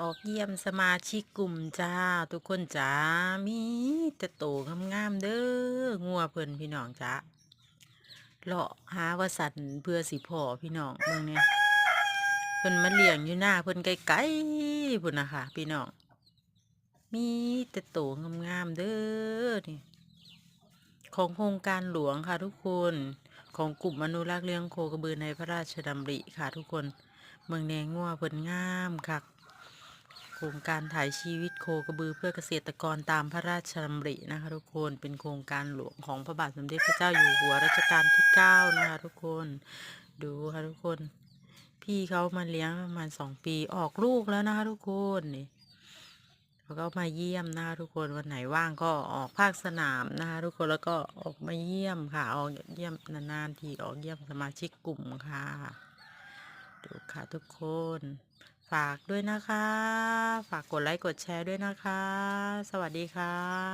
ออกเยี่ยมสมาชิกกลุ่มจ้า ทุกคนจ้ามีแต่โตงามๆเด้องัวเพิ่นพี่น้องจ้าเลาะหาวสัตว์เพื่อสิพ่อพี่น้องเมืองเนี่ยเพิ่นมาเลี้ยงอยู่หน้าเพิ่นไกลๆพุ่นนะคะพี่น้องมีแต่โตงามๆเด้อนี่ของโครงการหลวงค่ะทุกคนของกลุ่มอนุรักษ์เลี้ยงโคกระบือในพระราชดำริค่ะทุกคน เมืองแนงงัวเพิ่นงามค่ะ โครงการถ่ายชีวิตโคกระบือเพื่อเกษตรกรตามพระราชดำรินะคะทุกคนเป็นโครงการหลวงของพระบาทสมเด็จพระเจ้าอยู่หัวรัชกาลที่เก้านะคะทุกคนดูค่ะทุกคน พี่เขามาเลี้ยงประมาณสองปีออกลูกแล้วนะคะทุกคนนี่แล้วก็มาเยี่ยมนะคะทุกคนวันไหนว่างก็ออกภาคสนามนะคะทุกคนแล้วก็ออกมาเยี่ยมค่ะออกเยี่ยมนานๆทีออกเยี่ยมสมาชิกกลุ่มค่ะ ดูค่ะทุกคน ฝากด้วยนะคะ ฝากกดไลค์กดแชร์ด้วยนะคะ สวัสดีค่ะ